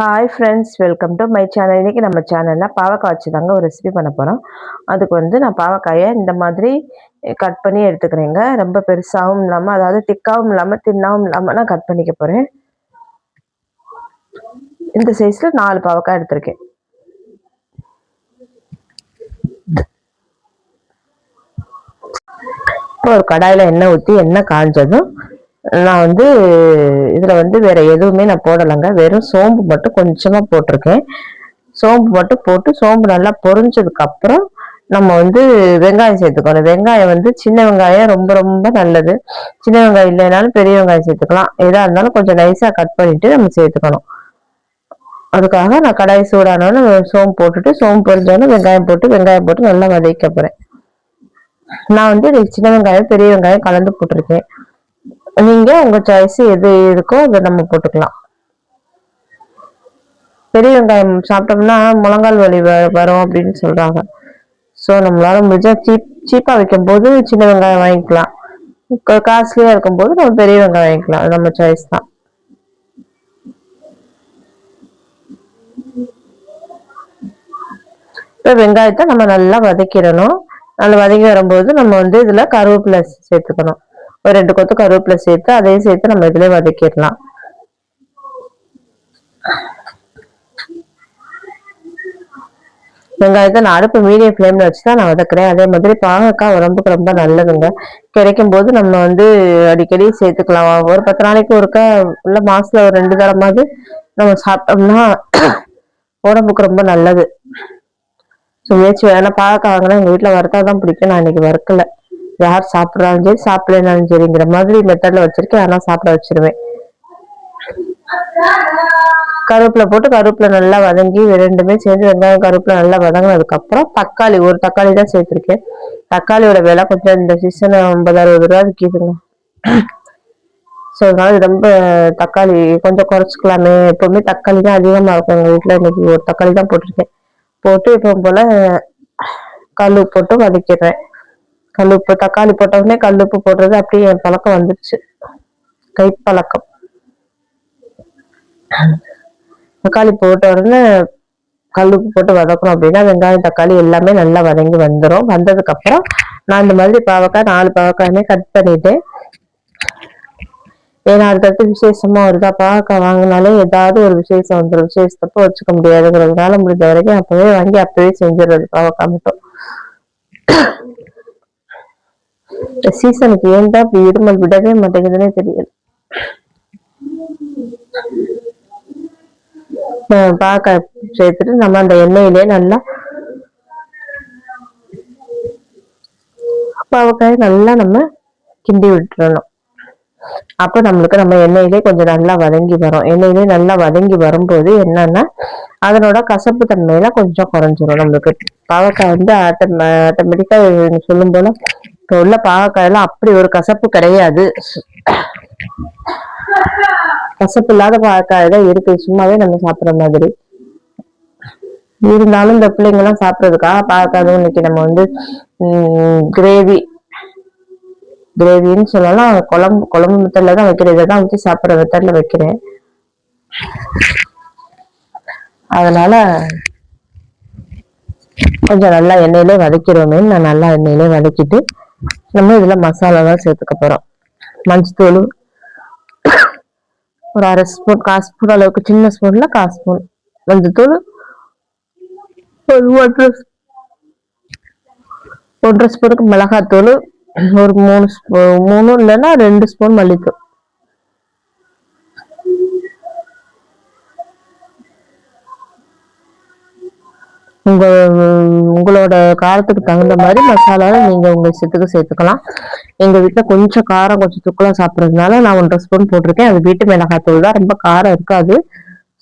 Hi friends welcome to my channel இன்றைக்கி நம்ம சேனலில் பாவக்காய் வச்சு தாங்க ஒரு ரெசிபி பண்ண போகிறோம் அதுக்கு வந்து நான் பாவக்காயை இந்த மாதிரி கட் பண்ணி எடுத்துக்கிறேங்க. ரொம்ப பெருசாகவும் இல்லாமல் அதாவது திக்காகவும் இல்லாமல் தின்னாகவும் இல்லாமல் நான் கட் பண்ணிக்க போகிறேன் இந்த சைஸில் நாலு பாவக்காய் எடுத்திருக்கேன். இப்போ ஒரு கடாயில் எண்ணெய் ஊற்றி எண்ணெய் காஞ்சதும் நான் வந்து இதில் வந்து வேறு எதுவுமே நான் போடலைங்க. வெறும் சோம்பு மட்டும் கொஞ்சமாக போட்டிருக்கேன். சோம்பு மட்டும் போட்டு சோம்பு நல்லா பொறிஞ்சதுக்கப்புறம் நம்ம வந்து வெங்காயம் சேர்த்துக்கணும் வெங்காயம் வந்து சின்ன வெங்காயம் ரொம்ப ரொம்ப நல்லது. சின்ன வெங்காயம் இல்லைனாலும் பெரிய வெங்காயம் சேர்த்துக்கலாம். எதாக இருந்தாலும் கொஞ்சம் நைஸாக கட் பண்ணிவிட்டு நம்ம சேர்த்துக்கணும். அதுக்காக நான் கடாய் சூடானோன்னு சோம்பு போட்டுட்டு சோம்பு பொறிஞ்சோன்னு வெங்காயம் போட்டு வெங்காயம் போட்டு நல்லா வதக்க போகிறேன் நான் வந்து சின்ன வெங்காயம் பெரிய வெங்காயம் கலந்து போட்டிருக்கேன். நீங்க உங்க சாய்ஸ் எது இருக்கோ அதை நம்ம போட்டுக்கலாம். பெரிய வெங்காயம் சாப்பிட்டோம்னா முழங்கால் வலி வரும் அப்படின்னு சொல்றாங்க. ஸோ நம்மளால முடிஞ்சா சீப் சீப்பாக வைக்கும் போது சின்ன வெங்காயம் வாங்கிக்கலாம். காஸ்ட்லியாக இருக்கும் போது நம்ம பெரிய வெங்காயம் வாங்கிக்கலாம். நம்ம சாய்ஸ் தான். இப்போ வெங்காயத்தை நம்ம நல்லா வதக்கிடணும். நல்லா வதக்கி வரும்போது நம்ம வந்து இதில் கருவேப்பிலை சேர்த்துக்கணும். ஒரு ரெண்டு கொத்து கருவேப்பிலை சேர்த்து அதையும் சேர்த்து நம்ம இதுல வதக்கிடலாம். வெங்காயத்தை நான் அடுப்பு மீடியம் ஃப்ளேம்ல வச்சு தான் நான் வதக்குறேன். அதே மாதிரி பாகக்காய் உடம்புக்கு ரொம்ப நல்லதுங்க. கிடைக்கும் போது நம்ம வந்து அடிக்கடி சேர்த்துக்கலாம். ஒரு பத்து நாளைக்கு ஒருக்கா உள்ள மாசத்துல ஒரு ரெண்டு தரமாவது நம்ம சாப்பிட்டோம்னா உடம்புக்கு ரொம்ப நல்லது. ஸோ முயற்சி வேணா பாகக்காய் வாங்கினா எங்கள் வீட்டில் வறுத்தா தான் பிடிக்கும். நான் இன்னைக்கு வறுக்கலை. யார் சாப்பிட்றாலும் சரி சாப்பிடலனாலும் சரிங்கிற மாதிரி மெத்தட்ல வச்சிருக்கேன். அதெல்லாம் சாப்பிட வச்சிருவேன். கருவேப்பிலை போட்டு கருவேப்பிலை நல்லா வதங்கி ரெண்டுமே சேர்ந்து வெங்காயம் கருவேப்பிலை நல்லா வதங்கினதுக்கு அப்புறம் தக்காளி ஒரு தக்காளி தான் சேர்த்துருக்கேன். தக்காளியோட விலை கொஞ்சம் இந்த சீசன் ஐம்பது அறுபது ரூபா விற்கிதுங்க ஸோ அதனால ரொம்ப தக்காளி கொஞ்சம் குறைச்சிக்கலாமே. எப்பவுமே தக்காளி தான் அதிகமாக இருக்கும். எங்கள் வீட்டில் இன்னைக்கு ஒரு தக்காளி தான் போட்டிருக்கேன். போட்டு இப்போ போல கல் போட்டு வதக்கிடுறேன். கல்லுப்பு தக்காளி போட்டவுடனே கல்லுப்பு போடுறது அப்படியே என் பழக்கம் வந்துருச்சு. கைப்பழக்கம். தக்காளி போட்ட உடனே கல்லுப்பு போட்டு வதக்கணும் அப்படின்னா வெங்காயம் தக்காளி எல்லாமே நல்லா வதங்கி வந்துடும் வந்ததுக்கு அப்புறம் நான் இந்த மாதிரி பாவக்காய் நாலு பாவக்காயுமே கட் பண்ணிட்டேன் ஏன்னா அதுக்கடுத்து விசேஷமா வருதா. பாவக்காய் வாங்கினாலே ஏதாவது ஒரு விசேஷம் வந்துடும் விசேஷத்தப்போ வச்சுக்க முடியாதுங்கிறதுனால முடிஞ்ச வரைக்கும் அப்பவே வாங்கி அப்பவே செஞ்சிடுறது பாவக்காய் மட்டும். சீசனுக்கு ஏன் தான் இப்படி இருமல் விடவே மாட்டேங்குதுன்னே தெரியல. பாக்க சேர்த்துட்டு நம்ம அந்த எண்ணெயிலே நல்லா பாவக்காய் நல்லா நம்ம கிண்டி விட்டுறணும். அப்ப நம்மளுக்கு நம்ம எண்ணெயிலே கொஞ்சம் நல்லா வதங்கி வரும். எண்ணெயிலே நல்லா வதங்கி வரும்போது என்னன்னா அதனோட கசப்பு தன்மையெல்லாம் கொஞ்சம் குறைஞ்சிரும் நம்மளுக்கு. பாவக்காய் வந்து ஆட்டம் ஆட்டோமேட்டிக்கா சொல்லும் போல இப்போ உள்ள பாவக்காயெல்லாம் அப்படி ஒரு கசப்பு கிடையாது. கசப்பு இல்லாத பாவக்காய் தான் இருக்கு. சும்மாவே நம்ம சாப்பிட்ற மாதிரி. இருந்தாலும் இந்த பிள்ளைங்க எல்லாம் சாப்பிட்றதுக்காக பாவக்காய் இன்னைக்கு நம்ம வந்து கிரேவி கிரேவின்னு சொல்லலாம். குழம்பு குழம்பு மெத்தட்ல தான் வைக்கிறேன். இதை தான் வச்சு சாப்பிட்ற மெத்தட்ல வைக்கிறேன். அதனால கொஞ்சம் நல்லா எண்ணெயிலே வதக்கிடுவோமே நான் நல்லா எண்ணெயிலே வதக்கிட்டு நம்ம இதுல மசாலா தான் சேர்த்துக்க போறோம். மஞ்சத்தூள் ஒரு அரை ஸ்பூன் காசு ஸ்பூன் அளவுக்கு சின்ன ஸ்பூன்ல காசு ஸ்பூன் மஞ்சத்தூள் ஒரு ஒன்றரை ஒன்றரை ஸ்பூனுக்கு மிளகாத்தூள் ஒரு மூணு மூணு இல்லைன்னா ரெண்டு ஸ்பூன் மல்லித்தூள். உங்க உங்களோட காரத்துக்கு தகுந்த மாதிரி மசாலாவை நீங்க உங்க இஷ்டத்துக்கு சேர்த்துக்கலாம். எங்க வீட்டுல கொஞ்சம் காரம் கொஞ்சம் துக்கலாம் சாப்பிட்றதுனால நான் ஒன்றரை ஸ்பூன் போட்டிருக்கேன். அது வீட்டு மிளகாத்தூள் தான். ரொம்ப காரம் இருக்காது.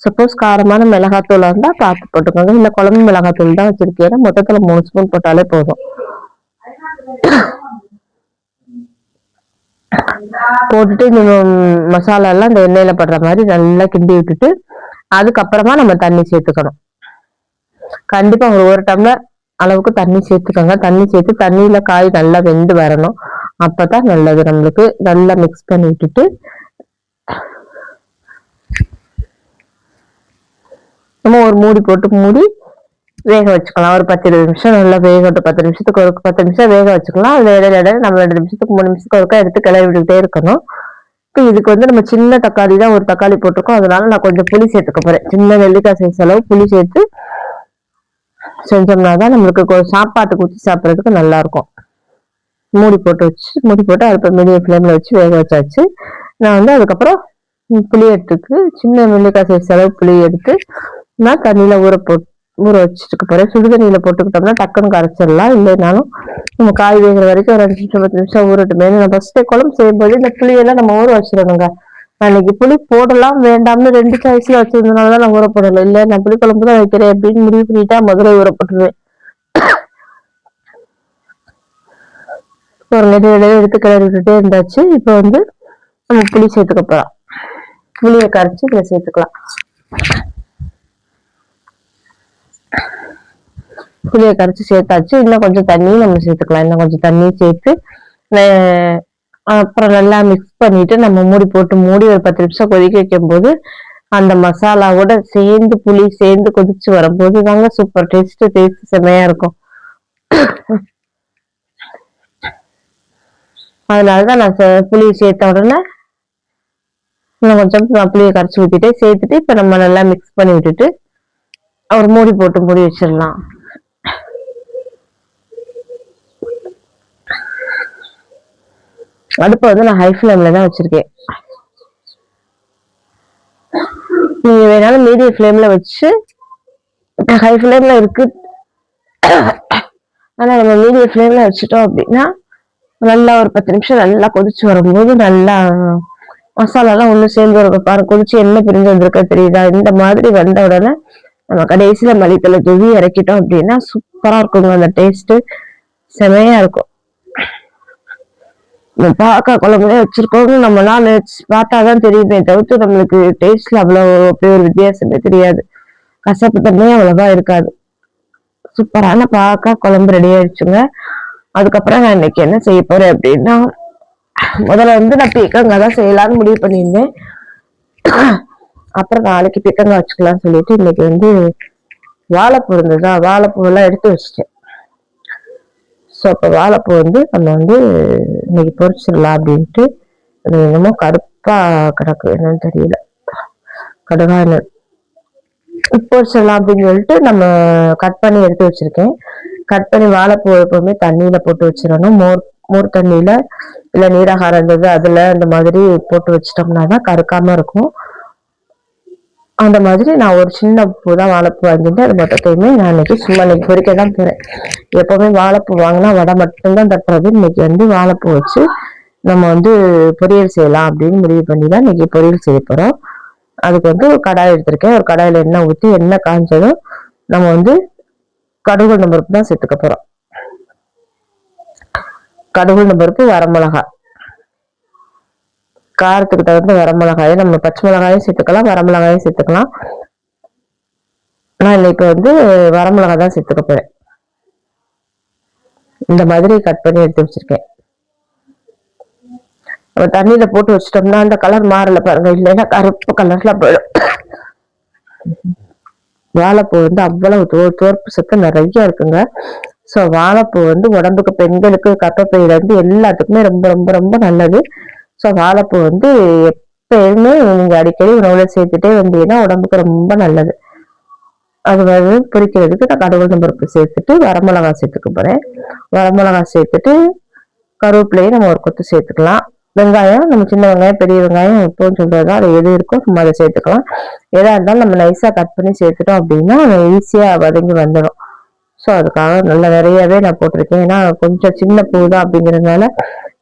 சப்போஸ் காரமான மிளகாத்தூளாக இருந்தா பார்த்து போட்டுக்கோங்க. இல்ல குழம்பு மிளகாத்தூள் தான் வச்சிருக்கேன். மொத்தத்துல மூணு ஸ்பூன் போட்டாலே போதும். போட்டுட்டு இந்த மசாலா எல்லாம் இந்த எண்ணெயில படுற மாதிரி நல்லா கிண்டி விட்டுட்டு அதுக்கப்புறமா நம்ம தண்ணி சேர்த்துக்கணும். கண்டிப்பா ஒரு ஒரு டம்ளர் அளவுக்கு தண்ணி சேர்த்துக்கோங்க. தண்ணி சேர்த்து தண்ணியில காய் நல்லா வெந்து வரணும். அப்பதான் நல்லது. நம்மளுக்கு நல்லா மிக்ஸ் பண்ணி விட்டுட்டு நம்ம ஒரு மூடி போட்டு மூடி வேக வச்சுக்கலாம். ஒரு பத்து இருபது நிமிஷம் நல்லா வேகட்டும் பத்து நிமிஷத்துக்கு ஒரு பத்து நிமிஷம் வேக வச்சுக்கலாம். அது இடையில இடையில நம்ம ரெண்டு நிமிஷத்துக்கு மூணு நிமிஷத்துக்கு ஒருக்கா எடுத்து கிளறி விட்டுக்கிட்டே இருக்கணும். இப்போ இதுக்கு வந்து நம்ம சின்ன தக்காளி தான் ஒரு தக்காளி போட்டிருக்கோம். அதனால நான் கொஞ்சம் புளி சேர்த்துக்க போறேன். சின்ன நெல்லிக்காய் சைஸ் அளவு புளி சேர்த்து செஞ்சோம்னா தான் நம்மளுக்கு சாப்பாட்டுக்கு ஊற்றி சாப்பிட்றதுக்கு நல்லா இருக்கும் மூடி போட்டு வச்சு மூடி போட்டு அடுப்ப மீடியம் ஃப்ளேமில் வச்சு வேக வச்சாச்சு. நான் வந்து அதுக்கப்புறம் புளி எடுத்துக்கு சின்ன நெல்லிக்காய் சைஸ் அளவு புளி எடுத்து நான் தண்ணியில் ஊற போட்டு ஊற வச்சுட்டு போகிறேன் சுடு தண்ணியில் போட்டுக்கிட்டோம்னா டக்குன்னு கரைச்சிடலாம். இல்லைனாலும் நம்ம காய் வேகிற வரைக்கும் ஒரு அஞ்சு நிமிஷம் பத்து நிமிஷம் ஊறட்டுமே. நான் ஃபஸ்ட்டே குழம்பு செய்யும்போது இந்த புளியெல்லாம் நம்ம ஊற வச்சிடணுங்க. அன்னைக்கு புளி போடலாம் வேண்டாம்னு ரெண்டு சாய்ஸ்ல வச்சிருந்தனால தான் நான் ஊற போடல இல்லை நான் புளி குழம்பு தான் வைக்கிறேன் அப்படின்னு முடிவு பண்ணிட்டா முதல்ல ஊற போட்டுருவேன் ஒரு நெடு எடுத்து கிளறி விட்டுட்டே இருந்தாச்சு. இப்போ வந்து நம்ம புளி சேர்த்துக்க போறோம். புளியை கரைச்சி இதில் சேர்த்துக்கலாம். புளியை கரைச்சி சேர்த்தாச்சு. இன்னும் கொஞ்சம் தண்ணி நம்ம சேர்த்துக்கலாம். இன்னும் கொஞ்சம் தண்ணி சேர்த்து அப்புறம் நல்லா மிக்ஸ் பண்ணிட்டு நம்ம மூடி போட்டு மூடி ஒரு பத்து நிமிஷம் கொதிக்க வைக்கும் போது அந்த மசாலாவோட சேர்ந்து புளி சேர்ந்து கொதிச்சு வரும்போது தாங்க சூப்பர் டேஸ்ட் டேஸ்ட் செம்மையா இருக்கும். அதனாலதான் நான் புளி சேர்த்த உடனே இன்னும் கொஞ்சம் புளியை கரைச்சி ஊற்றிட்டு சேர்த்துட்டு இப்போ நம்ம நல்லா மிக்ஸ் பண்ணி விட்டுட்டு அவர் மூடி போட்டு மூடி வச்சிடலாம். அடுப்பை வந்து நான் ஹை ஃப்ளேம்ல தான் வச்சிருக்கேன். நீங்க வேணாலும் மீடியம் ஃப்ளேம்ல வச்சு ஹை ஃப்ளேம்ல இருக்கு. ஆனா நம்ம மீடியம் ஃப்ளேம்ல வச்சுட்டோம் அப்படின்னா நல்லா ஒரு பத்து நிமிஷம் நல்லா கொதிச்சு வரும்போது நல்லா மசாலாலாம் ஒன்று சேர்ந்து வரும். பாரு கொதிச்சு என்ன பிரிஞ்சு வந்திருக்க. தெரியுதா? இந்த மாதிரி வந்த உடனே நம்ம கடைசியில மளித்தலை தூவி இறக்கிட்டோம் அப்படின்னா சூப்பராக இருக்குங்க அந்த டேஸ்ட்டு செமையா இருக்கும். பாக்கா குழம்புலே வச்சிருக்கோம் நம்மளால பார்த்தாதான் தெரியுமே தவிர்த்து நம்மளுக்கு டேஸ்ட்ல அவ்வளோ அப்படி ஒரு வித்தியாசமே தெரியாது. கசப்பு தன்மையே அவ்வளோவா இருக்காது. சூப்பரான பாக்கா குழம்பு ரெடி ஆயிடுச்சுங்க. அதுக்கப்புறம் நான் இன்னைக்கு என்ன செய்ய போறேன் அப்படின்னா முதல்ல வந்து நான் பீக்கங்காய் தான் செய்யலாம்னு முடிவு பண்ணியிருந்தேன். அப்புறம் நாளைக்கு பீக்கங்காய் வச்சுக்கலாம்னு சொல்லிட்டு இன்னைக்கு வந்து வாழைப்பூ இருந்ததா. வாழைப்பூ எல்லாம் எடுத்து வச்சிட்டேன். ஸோ அப்போ வாழைப்பூ வந்து நம்ம வந்து இன்னைக்கு பொறிச்சிடலாம் அப்படின்ட்டு அது என்னமோ கடுப்பாக கிடக்கு என்னன்னு தெரியல. கடுகான பொறிச்சிடலாம் அப்படின்னு சொல்லிட்டு நம்ம கட் பண்ணி எடுத்து வச்சிருக்கேன். கட் பண்ணி வாழைப்பூ எப்பவுமே தண்ணியில போட்டு வச்சிடணும். மோர் மோர் தண்ணியில இல்ல நீராகாரம் இருந்தது அதுல இந்த மாதிரி போட்டு வச்சிட்டோம்னா தான் கருக்காம இருக்கும். அந்த மாதிரி நான் ஒரு சின்ன பூ தான் வாழைப்பூ வாங்கிட்டு அது மொத்தத்தையுமே நான் இன்னைக்கு சும்மா இன்னைக்கு பொறிக்க தான் போகிறேன் எப்போவுமே வாழைப்பூ வாங்கினா வடை மட்டும்தான் தட்டுறது. இன்னைக்கு வந்து வாழைப்பூ வச்சு நம்ம வந்து பொரியல் செய்யலாம் அப்படின்னு முடிவு பண்ணி தான் இன்னைக்கு பொரியல் செய்ய போகிறோம் அதுக்கு வந்து ஒரு கடாய் எடுத்திருக்கேன். ஒரு கடாயில் எண்ணெய் ஊற்றி எண்ணெய் காய்ஞ்சதும் நம்ம வந்து கடுகு நம்பருக்கு தான் சேர்த்துக்க போகிறோம் கடுகு நம்பருக்கு வரமிளகா காரத்துக்கு தகுந்த வரமிளகாயை நம்ம பச்சை மிளகாயும் சேர்த்துக்கலாம் வரமிளகாயும் சேர்த்துக்கலாம். நான் இன்னைக்கு வந்து வரமிளகா தான் சேர்த்துக்க போறேன். இந்த மாதிரி கட் பண்ணி எடுத்து வச்சிருக்கேன். நம்ம தண்ணியில போட்டு வச்சிட்டோம்னா அந்த கலர் மாறல பாருங்க. இல்லைன்னா கருப்பு கலர்ல போயிடும். வாழைப்பூ வந்து அவ்வளவு தோ தோற்பு சத்து நிறைய இருக்குங்க. ஸோ வாழைப்பூ வந்து உடம்புக்கு பெண்களுக்கு கப்பப்பையில இருந்து எல்லாத்துக்குமே ரொம்ப ரொம்ப ரொம்ப நல்லது. ஸோ வாழைப்பூ வந்து எப்பயுமே நீங்கள் அடிக்கடி உணவுல சேர்த்துட்டே வந்தீங்கன்னா உடம்புக்கு ரொம்ப நல்லது. அது வந்து பொரிக்கிறதுக்கு நான் கடவுள் பருப்பு சேர்த்துட்டு வரமிளகா சேர்த்துக்க போகிறேன் வரமிளகா சேர்த்துட்டு கருவேப்பிலையும் நம்ம ஒரு கொத்து சேர்த்துக்கலாம். வெங்காயம் நம்ம சின்ன வெங்காயம் பெரிய வெங்காயம் எப்போன்னு சொல்றது அது எது இருக்கோ நம்ம அதை சேர்த்துக்கலாம். எதா இருந்தாலும் நம்ம நைஸாக கட் பண்ணி சேர்த்துட்டோம் அப்படின்னா ஈஸியாக வதங்கி வந்துடும் ஸோ அதுக்காக நல்ல நிறையவே நான் போட்டிருக்கேன். ஏன்னா கொஞ்சம் சின்ன பூ தான் அப்படிங்கிறதுனால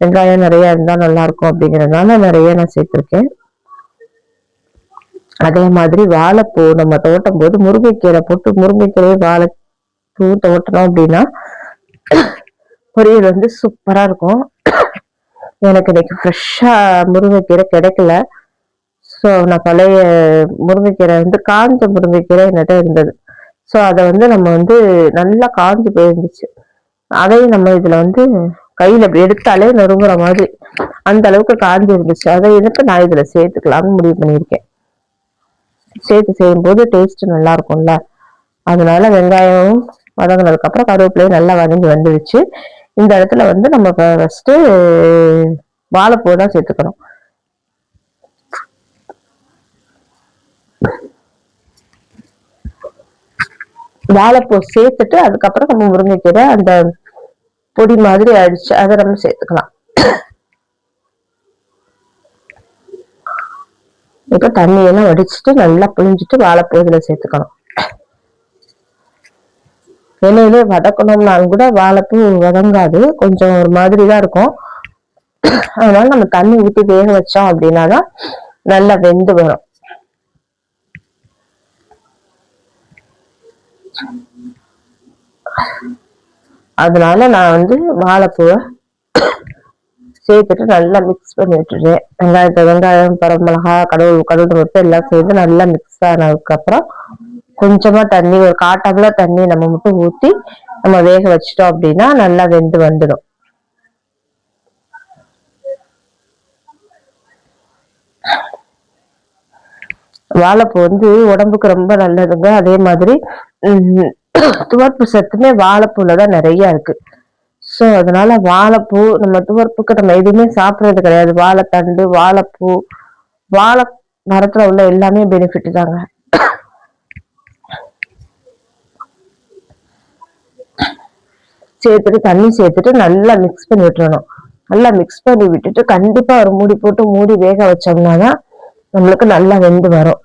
வெங்காயம் நிறைய இருந்தால் நல்லா இருக்கும் அப்படிங்கிறதுனால நிறைய நான் சேர்த்துருக்கேன். அதே மாதிரி வாழைப்பூ நம்ம தோட்டம் போது முருங்கைக்கீரை போட்டு முருங்கைக்கீரையை வாழைப்பூ தோட்டணும் அப்படின்னா பொரியல் வந்து சூப்பரா இருக்கும். எனக்கு இன்னைக்கு ஃப்ரெஷ்ஷா முருங்கைக்கீரை கிடைக்கல. ஸோ நான் பழைய முருங்கைக்கீரை வந்து காஞ்ச முருங்கைக்கீரை என்னட்ட இருந்தது. ஸோ அதை வந்து நம்ம வந்து நல்லா காஞ்சு போயிருந்துச்சு. அதையும் நம்ம இதுல வந்து கையில எடுத்தாலே நொறுங்குற மாதிரி அந்த அளவுக்கு காஞ்சி இருந்துச்சு. அதை எடுத்து நான் இதுல சேர்த்துக்கலாம்னு முடிவு பண்ணியிருக்கேன். சேர்த்து செய்யும்போது டேஸ்ட் நல்லா இருக்கும்ல. அதனால வெங்காயம் வதங்கினதுக்கு அப்புறம் கருவேப்பிலையும் நல்லா வதங்கி வந்துடுச்சு இந்த இடத்துல வந்து நம்ம ஃபர்ஸ்ட் வாழைப்பூ தான் சேர்த்துக்கணும். வாழைப்பூ சேர்த்துட்டு அதுக்கப்புறம் நம்ம முருங்கைக்கீரை அந்த பொடி மாதிரி அடிச்சு அதை நம்ம சேர்த்துக்கலாம். இப்போ தண்ணியெல்லாம் வடிச்சிட்டு நல்லா புழிஞ்சிட்டு வாழைப்பூ இதில் சேர்த்துக்கணும். எண்ணெயிலே வதக்கணும்னாலும் கூட வாழைப்பூ வதங்காது. கொஞ்சம் ஒரு மாதிரி தான் இருக்கும். அதனால நம்ம தண்ணி ஊற்றி வேக வச்சோம் அப்படின்னா தான் நல்லா வெந்து வரும். அதனால நான் வந்து வாழைப்பூவை சேர்த்துட்டு நல்லா மிக்ஸ் பண்ணி விட்டுருவேன் வெங்காயத்தை வெங்காயம் பரமிளகா கடவுள் கடவுள் மட்டும் எல்லாம் சேர்த்து நல்லா மிக்ஸ் ஆனதுக்கு அப்புறம் கொஞ்சமா தண்ணி ஒரு காட்டாப்புல தண்ணி நம்ம மட்டும் ஊற்றி நம்ம வேக வச்சிட்டோம் அப்படின்னா நல்லா வெந்து வந்துடும். வாழைப்பூ வந்து உடம்புக்கு ரொம்ப நல்லதுங்க. அதே மாதிரி துவர்ப்பு சத்துமே வாழைப்பூல தான் நிறைய இருக்கு. ஸோ அதனால வாழைப்பூ நம்ம துவர்ப்புக்கு நம்ம எதுவுமே சாப்பிட்றது கிடையாது. வாழைத்தண்டு வாழைப்பூ வாழை மரத்துல உள்ள எல்லாமே பெனிஃபிட் தாங்க. சேர்த்துட்டு தண்ணி சேர்த்துட்டு நல்லா மிக்ஸ் பண்ணி விட்டுறணும். நல்லா மிக்ஸ் பண்ணி விட்டுட்டு கண்டிப்பா ஒரு மூடி போட்டு மூடி வேக வச்சோம்னா தான் நம்மளுக்கு நல்லா வெந்து வரும்.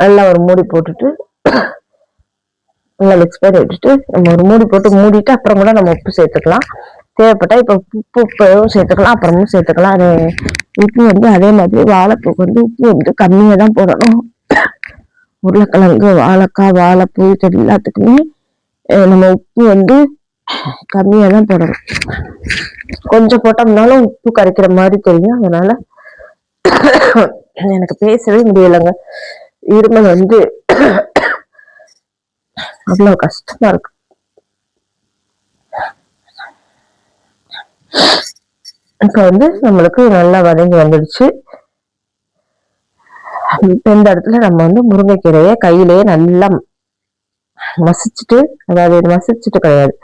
நல்லா ஒரு மூடி போட்டுட்டு நல்லா மிக்ஸ் பண்ணி விட்டுட்டு நம்ம ஒரு மூடி போட்டு மூடிட்டு அப்புறம் கூட நம்ம உப்பு சேர்த்துக்கலாம். தேவைப்பட்டா இப்போ உப்பு உப்பையும் சேர்த்துக்கலாம் அப்புறமும் சேர்த்துக்கலாம். அது உப்பு வந்து அதே மாதிரி வாழைப்பூக்கு வந்து உப்பு வந்து கம்மியாக தான் போடணும். உருளைக்கிழங்கு வாழைக்காய் வாழைப்பூ இது எல்லாத்துக்குமே நம்ம உப்பு வந்து கம்மியாக தான் போடணும். கொஞ்சம் போட்டோம்னாலும் உப்பு கரைக்கிற மாதிரி தெரியும். அதனால எனக்கு பேசவே முடியலைங்க. இருமல் வந்து அவ்வளோ கஷ்டமா இருக்கு. இப்ப வந்து நம்மளுக்கு நல்லா வதங்கி வந்துடுச்சு. இந்த இடத்துல நம்ம வந்து முருங்கைக்கீரையை கையிலேயே நல்லா மசிச்சுட்டு அதாவது மசிச்சுட்டு கிடையாது.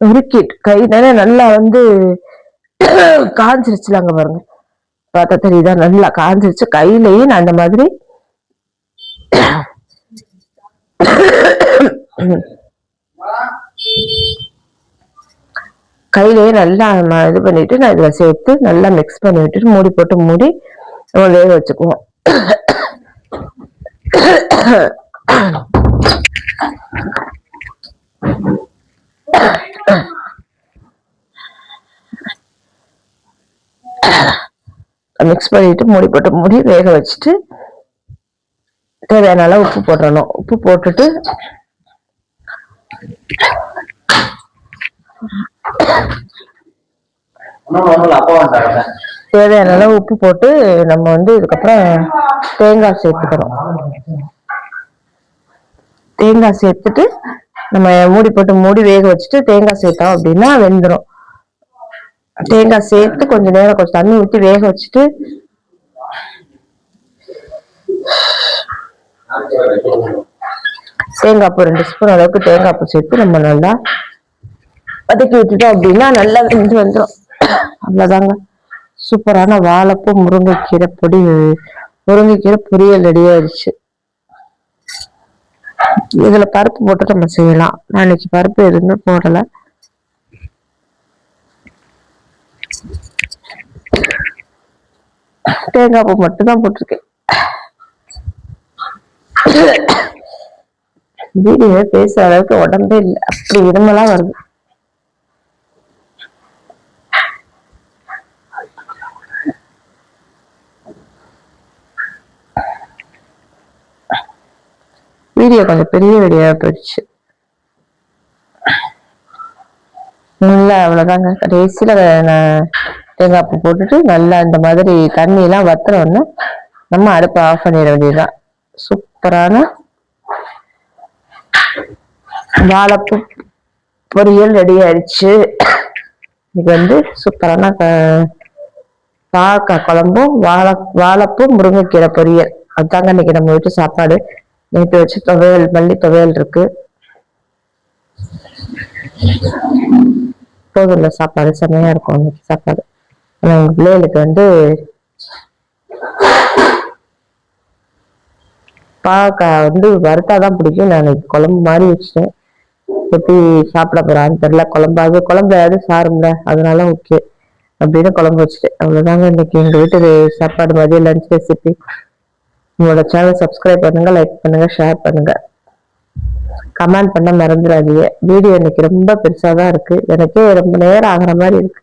உருக்கிட்டு கை தானே நல்லா வந்து காஞ்சிருச்சுலாங்க பாருங்க. பார்த்தா தெரியுதா? நல்லா காஞ்சிருச்சு. கையிலேயே நான் அந்த மாதிரி கையிலேயே நல்லா இது பண்ணிட்டு நான் இதில் சேர்த்து நல்லா மிக்ஸ் பண்ணி விட்டுட்டு மூடி போட்டு மூடி நம்ம வேக வச்சுக்குவோம். மிக்ஸ் பண்ணிட்டு மூடி போட்டு மூடி வேக வச்சுட்டு தேவையான அளவு உப்பு போடணும் உப்பு போட்டுட்டு தேவையான அளவு உப்பு போட்டு நம்ம வந்து இதுக்கப்புறம் தேங்காய் சேர்த்துக்கணும். தேங்காய் சேர்த்துட்டு நம்ம மூடி போட்டு மூடி வேக வச்சுட்டு தேங்காய் சேர்த்தோம் அப்படின்னா வெந்துடும் தேங்காய் சேர்த்து கொஞ்சம் நேரம் கொஞ்சம் தண்ணி ஊற்றி வேக வச்சுட்டு தேங்காய் பூ ரெண்டு ஸ்பூன் அளவுக்கு தேங்காய் பூ சேர்த்து நம்ம நல்லா வதக்கி விட்டுட்டோம் அப்படின்னா நல்லா வெந்து வந்துடும் அவ்வளோதாங்க சூப்பரான வாழைப்பூ முருங்கைக்கீரை பொடி முருங்கைக்கீரை பொரியல் ரெடி ஆயிடுச்சு. இதுல பருப்பு போட்டு நம்ம செய்யலாம். நான் இன்னைக்கு பருப்பு எதுவுமே போடல. தேங்காய் பூ மட்டும் தான் போட்டிருக்கேன். வீடியோ பேசுற அளவுக்கு உடம்பே இல்லை. அப்படி இருமலா வருது. வீடியோ கொஞ்சம் பெரிய வீடியோ போயிடுச்சு. நல்லா அவ்வளவுதாங்க. கடைசியில் நான் தேங்காய் பூ போட்டுட்டு நல்லா இந்த மாதிரி தண்ணியெல்லாம் வத்துறோன்னு நம்ம அடுப்பை ஆஃப் பண்ணிட வேண்டியதுதான். சூப்பரான வாழைப்பூ பொரியல் ரெடி ஆயிடுச்சு. இன்னைக்கு வந்து சூப்பரான க- குழம்பும் வாழை வாழைப்பூ முருங்கைக்கீரை பொரியல். அதுதாங்க இன்னைக்கு நம்ம வீட்டு சாப்பாடு. நேற்று வச்சு துவையல் மல்லி துவையல் இருக்கு. போதும்ல சாப்பாடு? செம்மையா இருக்கும் இன்னைக்கு சாப்பாடு. ஆனா பிள்ளைகளுக்கு வந்து பாவக்காய் வந்து வறுத்தாதான் பிடிக்கும். நான் இன்னைக்கு குழம்பு மாதிரி வச்சுட்டேன். எப்படி சாப்பிட போறான்னு தெரியல. குழம்பாவது குழம்பு ஏதாவது சாரும்ல அதனால ஓகே. அப்படின்னு குழம்பு வச்சுட்டேன். அவ்வளோதாங்க இன்னைக்கு எங்கள் வீட்டு சாப்பாடு மதியம் லஞ்ச் ரெசிபி உங்களோட சேனல் சப்ஸ்கிரைப் பண்ணுங்க லைக் பண்ணுங்க ஷேர் பண்ணுங்க. கமெண்ட் பண்ண மறந்துடாதீங்க. வீடியோ இன்னைக்கு ரொம்ப பெருசாக தான் இருக்கு. எனக்கே ரொம்ப நேரம் ஆகிற மாதிரி இருக்கு.